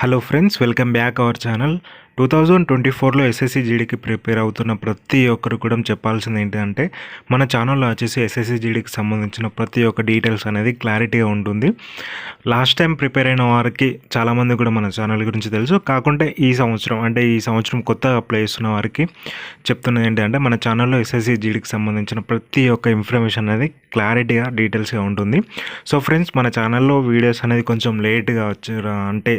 Hello friends welcome back our channel two thousand twenty ఫోర్లో SSC జీడీకి prepare అవుతున్న ప్రతి ఒక్కరు కూడా చెప్పాల్సింది ఏంటంటే మన ఛానల్లో వచ్చేసి ఎస్ఎస్సి జీడీకి సంబంధించిన ప్రతి ఒక్క డీటెయిల్స్ అనేది క్లారిటీగా ఉంటుంది. లాస్ట్ టైం ప్రిపేర్ అయిన వారికి చాలామంది కూడా మన ఛానల్ గురించి తెలుసు. కాకుంటే ఈ సంవత్సరం అంటే ఈ సంవత్సరం కొత్తగా అప్లై చేస్తున్న వారికి చెప్తున్నది ఏంటంటే మన ఛానల్లో ఎస్ఎస్సి జీడీకి సంబంధించిన ప్రతి ఒక్క ఇన్ఫర్మేషన్ అనేది క్లారిటీగా డీటెయిల్స్గా ఉంటుంది. సో ఫ్రెండ్స్ మన ఛానల్లో వీడియోస్ అనేది కొంచెం లేట్గా వచ్చారు అంటే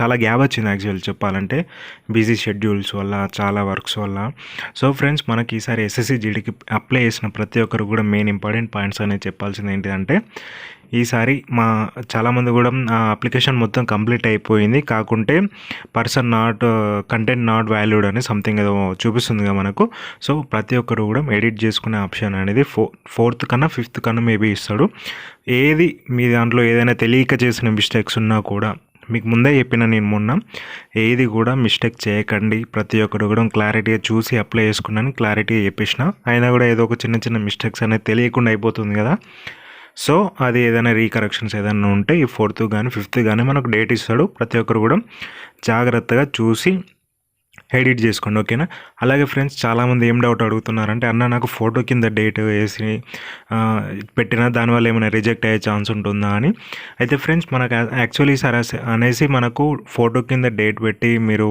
చాలా గ్యాప్ వచ్చింది యాక్చువల్ చెప్పాలంటే. బిజీ షెడ్యూల్స్ వల్ల చాలా వర్క్స్ వల్ల. సో ఫ్రెండ్స్ మనకి ఈసారి ఎస్ఎస్సి జీడీకి అప్లై చేసిన ప్రతి ఒక్కరు కూడా మెయిన్ ఇంపార్టెంట్ పాయింట్స్ అనేది చెప్పాల్సింది ఏంటంటే ఈసారి మా చాలామంది కూడా అప్లికేషన్ మొత్తం కంప్లీట్ అయిపోయింది. కాకుంటే person not content not valued అని సంథింగ్ ఏదో చూపిస్తుందిగా మనకు. సో ప్రతి ఒక్కరు కూడా ఎడిట్ చేసుకునే ఆప్షన్ అనేది ఫో ఫోర్త్ కన్నా ఫిఫ్త్ కన్నా మేబీ ఇస్తాడు. ఏది మీ దాంట్లో ఏదైనా తెలియక చేసిన మిస్టేక్స్ ఉన్నా కూడా మీకు ముందే చెప్పిన నేను మొన్న ఏది కూడా మిస్టేక్ చేయకండి. ప్రతి ఒక్కరు కూడా క్లారిటీగా చూసి అప్లై చేసుకున్నాను క్లారిటీగా చెప్పేసిన. అయినా కూడా ఏదో ఒక చిన్న చిన్న మిస్టేక్స్ అనేది తెలియకుండా అయిపోతుంది కదా. సో అది ఏదైనా రీకరెక్షన్స్ ఏదైనా ఉంటే ఈ ఫోర్త్ కానీ ఫిఫ్త్ కానీ మనకు డేట్ ఇస్తాడు. ప్రతి ఒక్కరు కూడా జాగ్రత్తగా చూసి ఎడిట్ చేసుకోండి ఓకేనా? అలాగే ఫ్రెండ్స్ చాలామంది ఏం డౌట్ అడుగుతున్నారంటే అన్న నాకు ఫోటో కింద డేట్ వేసి పెట్టినా దానివల్ల ఏమైనా రిజెక్ట్ అయ్యే ఛాన్స్ ఉంటుందా అని. అయితే ఫ్రెండ్స్ మనకు యాక్చువల్లీ సార్ అనేసి మనకు ఫోటో కింద డేట్ పెట్టి మీరు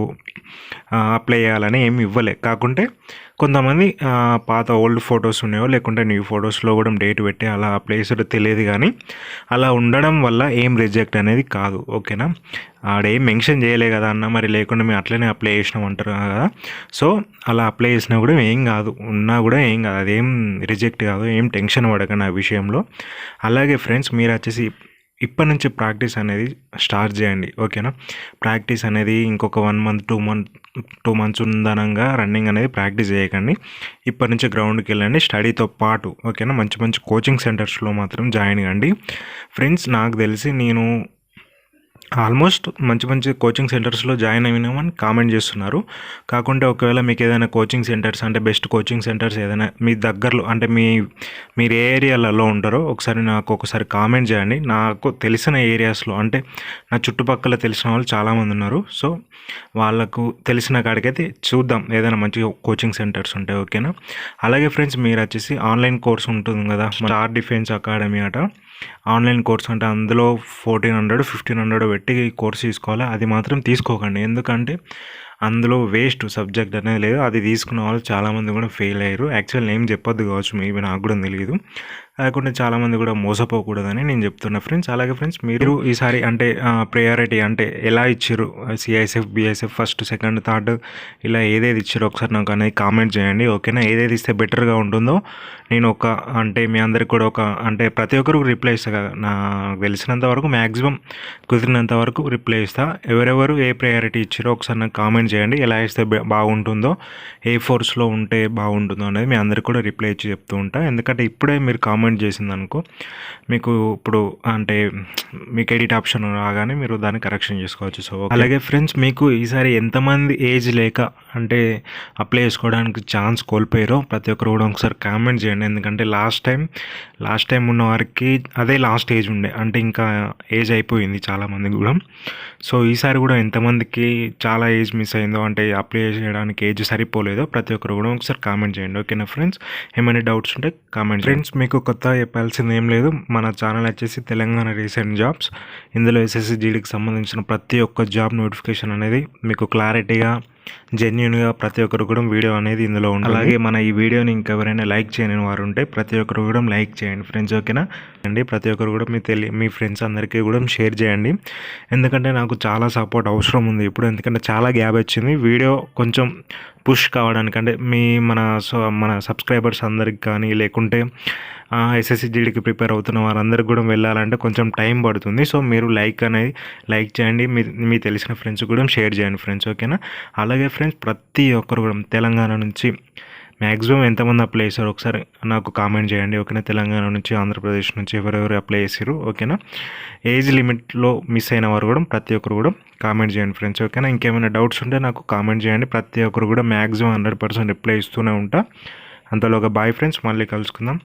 అప్లై చేయాలని ఏమి ఇవ్వలే. కాకుంటే కొంతమంది పాత ఓల్డ్ ఫొటోస్ ఉన్నాయో లేకుంటే న్యూ ఫొటోస్లో కూడా డేట్ పెట్టి అలా అప్లై చేసాడో తెలియదు కానీ అలా ఉండడం వల్ల ఏం రిజెక్ట్ అనేది కాదు ఓకేనా? ఆడేం మెన్షన్ చేయలే కదా అన్న మరి లేకుండా మేము అట్లనే అప్లై చేసినాం అంటారు కదా? సో అలా అప్లై చేసినా కూడా ఏం కాదు ఉన్నా కూడా ఏం కాదు అదేం రిజెక్ట్ కాదు ఏం టెన్షన్ పడకండి ఆ విషయంలో. అలాగే ఫ్రెండ్స్ మీరు వచ్చేసి ఇప్పటి నుంచి ప్రాక్టీస్ అనేది స్టార్ట్ చేయండి ఓకేనా? ప్రాక్టీస్ అనేది ఇంకొక one month two month two months ఉందనంగా running అనేది ప్రాక్టీస్ చేయకండి. ఇప్పటి నుంచి గ్రౌండ్కి వెళ్ళండి స్టడీతో పాటు ఓకేనా? మంచి మంచి కోచింగ్ సెంటర్స్లో మాత్రం జాయిన్ కండి. ఫ్రెండ్స్ నాకు తెలిసి నేను ఆల్మోస్ట్ మంచి మంచి కోచింగ్ సెంటర్స్లో జాయిన్ అయినామని కామెంట్ చేస్తున్నారు. కాకుంటే ఒకవేళ మీకు ఏదైనా కోచింగ్ సెంటర్స్ అంటే బెస్ట్ కోచింగ్ సెంటర్స్ ఏదైనా మీ దగ్గరలో అంటే మీ మీరు ఏ ఏరియాలలో ఉంటారో ఒకసారి నాకు ఒకసారి కామెంట్ చేయండి. నాకు తెలిసిన ఏరియాస్లో అంటే నా చుట్టుపక్కల తెలిసిన వాళ్ళు చాలామంది ఉన్నారు. సో వాళ్ళకు తెలిసిన కాడికైతే చూద్దాం ఏదైనా మంచి కోచింగ్ సెంటర్స్ ఉంటాయి ఓకేనా? అలాగే ఫ్రెండ్స్ మీరు వచ్చేసి ఆన్లైన్ కోర్స్ ఉంటుంది కదా స్టార్ డిఫెన్స్ అకాడమీ అట. ఆన్లైన్ కోర్స్ అంటే అందులో ఫోర్టీన్ హండ్రెడ్ ఫిఫ్టీన్ హండ్రెడ్ పెట్టి కోర్స్ తీసుకోవాలి? అది మాత్రం తీసుకోకండి. ఎందుకంటే అందులో వేస్ట్ సబ్జెక్ట్ అనేది లేదు. అది తీసుకున్న వాళ్ళు చాలామంది కూడా ఫెయిల్ అయ్యారు. యాక్చువల్ ఏం చెప్పొద్దు కావచ్చు మేబీ నాకు కూడా తెలియదు కాకుండా చాలామంది కూడా మోసపోకూడదని నేను చెప్తున్నా ఫ్రెండ్స్ అలాగే ఫ్రెండ్స్ మీరు ఈసారి అంటే ప్రయారిటీ అంటే ఎలా ఇచ్చారు? CISF BSF first second third ఇలా ఏదేది ఇచ్చారో ఒకసారి నాకు అనేది కామెంట్ చేయండి ఓకేనా ఏదేది ఇస్తే బెటర్గా ఉంటుందో నేను ఒక అంటే మీ అందరికి కూడా ఒక అంటే ప్రతి ఒక్కరికి రిప్లై ఇస్తా కదా? నాకు తెలిసినంత వరకు మ్యాక్సిమం కుదిరినంత వరకు రిప్లై ఇస్తా. ఎవరెవరు ఏ ప్రయారిటీ ఇచ్చారో ఒకసారి నాకు కామెంట్ చేయండి. ఎలా వేస్తే బాగుంటుందో ఏ ఫోర్స్లో ఉంటే బాగుంటుందో అనేది మీ అందరికి కూడా రిప్లై ఇచ్చి చెప్తూ ఉంటా. ఎందుకంటే ఇప్పుడే మీరు కామెంట్ చేసింది అనుకో మీకు ఇప్పుడు అంటే మీకు ఎడిట్ ఆప్షన్ రాగానే మీరు దాన్ని కరెక్షన్ చేసుకోవచ్చు. సో అలాగే ఫ్రెండ్స్ మీకు ఈసారి ఎంతమంది ఏజ్ లేక అంటే అప్లై చేసుకోవడానికి ఛాన్స్ కోల్పోయారో ప్రతి ఒక్కరు కూడా ఒకసారి కామెంట్ చేయండి. ఎందుకంటే లాస్ట్ టైం లాస్ట్ టైం ఉన్న వారికి అదే లాస్ట్ ఏజ్ ఉండే అంటే ఇంకా ఏజ్ అయిపోయింది చాలామందికి కూడా. సో ఈసారి కూడా ఎంతమందికి చాలా ఏజ్ మిస్ అయిందో అంటే అప్లై చేయడానికి ఏజ్ సరిపోలేదో ప్రతి ఒక్కరు కూడా ఒకసారి కామెంట్ చేయండి. ఓకేనా ఫ్రెండ్స్ ఏమైనా డౌట్స్ ఉంటే కామెంట్ ఫ్రెండ్స్ మీకు కొత్త చెప్పాల్సింది ఏం లేదు. మన ఛానల్ వచ్చేసి తెలంగాణ రీసెంట్ జాబ్స్ ఇందులో ఎస్ఎస్సి జీడీకి సంబంధించిన ప్రతి ఒక్క జాబ్ నోటిఫికేషన్ అనేది మీకు క్లారిటీగా జెన్యున్గా ప్రతి ఒక్కరు కూడా వీడియో అనేది ఇందులో ఉంటుంది. అలాగే మన ఈ వీడియోని ఇంకెవరైనా లైక్ చేయని వారు ఉంటే ప్రతి ఒక్కరు కూడా లైక్ చేయండి ఫ్రెండ్స్ ఓకేనా? అండి ప్రతి ఒక్కరు కూడా మీ తెలి మీ ఫ్రెండ్స్ అందరికీ కూడా షేర్ చేయండి. ఎందుకంటే నాకు చాలా సపోర్ట్ అవసరం ఉంది ఇప్పుడు ఎందుకంటే చాలా గ్యాప్ వచ్చింది. వీడియో కొంచెం పుష్ కావడానికి అంటే మీ మన సో- మన సబ్స్క్రైబర్స్ అందరికి కానీ లేకుంటే ఎస్ఎస్సి జీడీకి ప్రిపేర్ అవుతున్న వారందరికి కూడా వెళ్ళాలంటే కొంచెం టైం పడుతుంది. సో మీరు లైక్ అనేది లైక్ చేయండి. మీ మీ తెలిసిన ఫ్రెండ్స్ కూడా షేర్ చేయండి ఫ్రెండ్స్ ఓకేనా? అలాగే ఫ్రెండ్స్ ప్రతి ఒక్కరు కూడా తెలంగాణ నుంచి మ్యాక్సిమం ఎంతమంది అప్లై చేశారు ఒకసారి నాకు కామెంట్ చేయండి ఓకేనా? తెలంగాణ నుంచి ఆంధ్రప్రదేశ్ నుంచి ఎవరెవరు అప్లై చేశారు ఓకేనా? ఏజ్ లిమిట్లో మిస్ అయిన వారు కూడా ప్రతి ఒక్కరు కూడా కామెంట్ చేయండి ఫ్రెండ్స్ ఓకేనా? ఇంకేమైనా డౌట్స్ ఉంటే నాకు కామెంట్ చేయండి. ప్రతి ఒక్కరు కూడా మ్యాక్సిమం హండ్రెడ్ పర్సెంట్ రిప్లై ఇస్తూనే ఉంటా. అంతలోగా బాయ్ ఫ్రెండ్స్ మళ్ళీ కలుసుకుందాం.